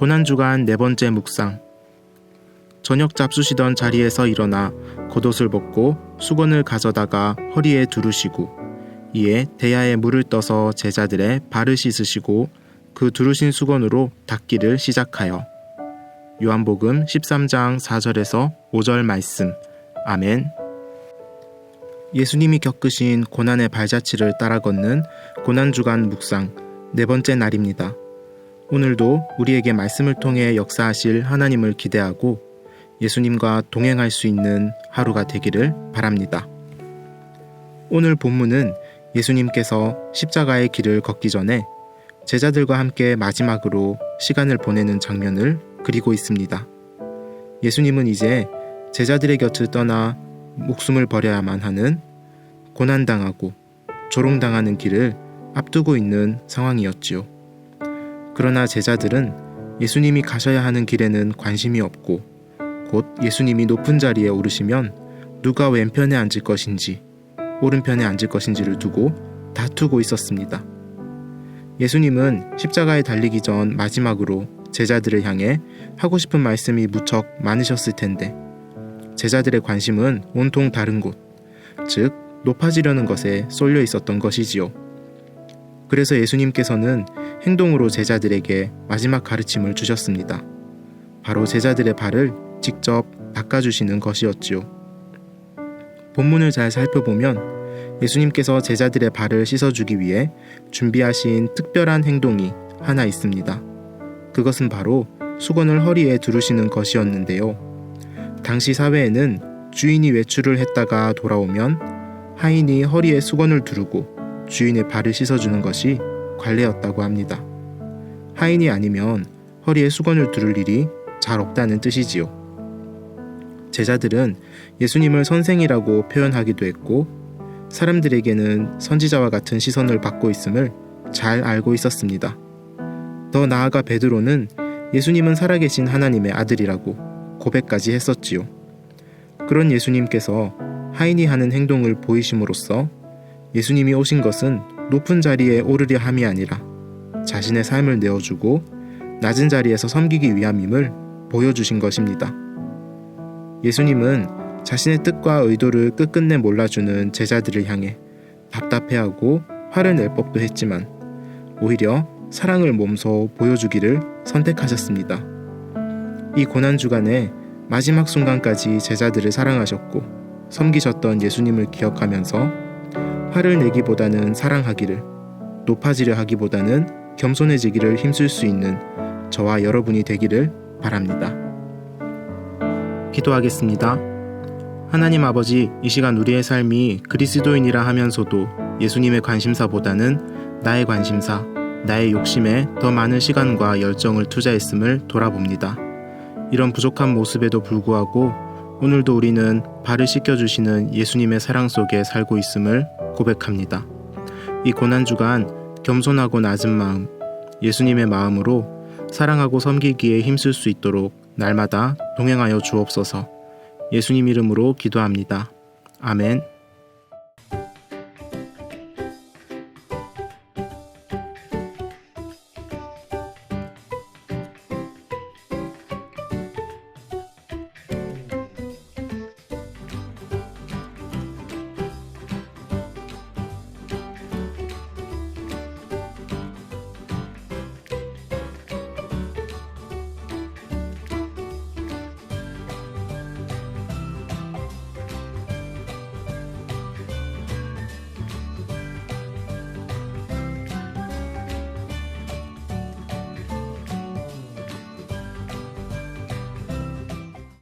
고난주간 네 번째 묵상. 저녁 잡수시던 자리에서 일어나 겉옷을 벗고 수건을 가져다가 허리에 두르시고 이에 대야에 물을 떠서 제자들의 발을 씻으시고 그 두르신 수건으로 닦기를 시작하여 요한복음 13장 4절에서 5절 말씀. 아멘. 예수님이 겪으신 고난의 발자취를 따라 걷는 고난주간 묵상 네 번째 날입니다. 오늘도 우리에게 말씀을 통해 역사하실 하나님을 기대하고 예수님과 동행할 수 있는 하루가 되기를 바랍니다. 오늘 본문은 예수님께서 십자가의 길을 걷기 전에 제자들과 함께 마지막으로 시간을 보내는 장면을 그리고 있습니다. 예수님은 이제 제자들의 곁을 떠나 목숨을 버려야만 하는 고난당하고 조롱당하는 길을 앞두고 있는 상황이었지요. 그러나 제자들은 예수님이 가셔야 하는 길에는 관심이 없고 곧 예수님이 높은 자리에 오르시면 누가 왼편에 앉을 것인지 오른편에 앉을 것인지를 두고 다투고 있었습니다. 예수님은 십자가에 달리기 전 마지막으로 제자들을 향해 하고 싶은 말씀이 무척 많으셨을 텐데 제자들의 관심은 온통 다른 곳, 즉 높아지려는 것에 쏠려 있었던 것이지요. 그래서 예수님께서는 행동으로 제자들에게 마지막 가르침을 주셨습니다. 바로 제자들의 발을 직접 닦아주시는 것이었지요. 본문을 잘 살펴보면 예수님께서 제자들의 발을 씻어주기 위해 준비하신 특별한 행동이 하나 있습니다. 그것은 바로 수건을 허리에 두르시는 것이었는데요. 당시 사회에는 주인이 외출을 했다가 돌아오면 하인이 허리에 수건을 두르고 주인의 발을 씻어주는 것이 관례였다고 합니다. 하인이 아니면 허리에 수건을 두를 일이 잘 없다는 뜻이지요. 제자들은 예수님을 선생이라고 표현하기도 했고 사람들에게는 선지자와 같은 시선을 받고 있음을 잘 알고 있었습니다. 더 나아가 베드로는 예수님은 살아계신 하나님의 아들이라고 고백까지 했었지요. 그런 예수님께서 하인이 하는 행동을 보이심으로써 예수님이 오신 것은 높은 자리에 오르려 함이 아니라 자신의 삶을 내어주고 낮은 자리에서 섬기기 위함임을 보여주신 것입니다. 예수님은 자신의 뜻과 의도를 끝끝내 몰라주는 제자들을 향해 답답해하고 화를 낼 법도 했지만 오히려 사랑을 몸소 보여주기를 선택하셨습니다. 이 고난주간에 마지막 순간까지 제자들을 사랑하셨고 섬기셨던 예수님을 기억하면서 화를 내기보다는 사랑하기를 높아지려 하기보다는 겸손해지기를 힘쓸 수 있는 저와 여러분이 되기를 바랍니다. 기도하겠습니다. 하나님 아버지, 이 시간 우리의 삶이 그리스도인이라 하면서도 예수님의 관심사보다는 나의 관심사, 나의 욕심에 더 많은 시간과 열정을 투자했음을 돌아봅니다. 이런 부족한 모습에도 불구하고 오늘도 우리는 발을 씻겨주시는 예수님의 사랑 속에 살고 있음을 고백합니다. 이 고난주간 겸손하고 낮은 마음, 예수님의 마음으로 사랑하고 섬기기에 힘쓸 수 있도록 날마다 동행하여 주옵소서 예수님 이름으로 기도합니다. 아멘.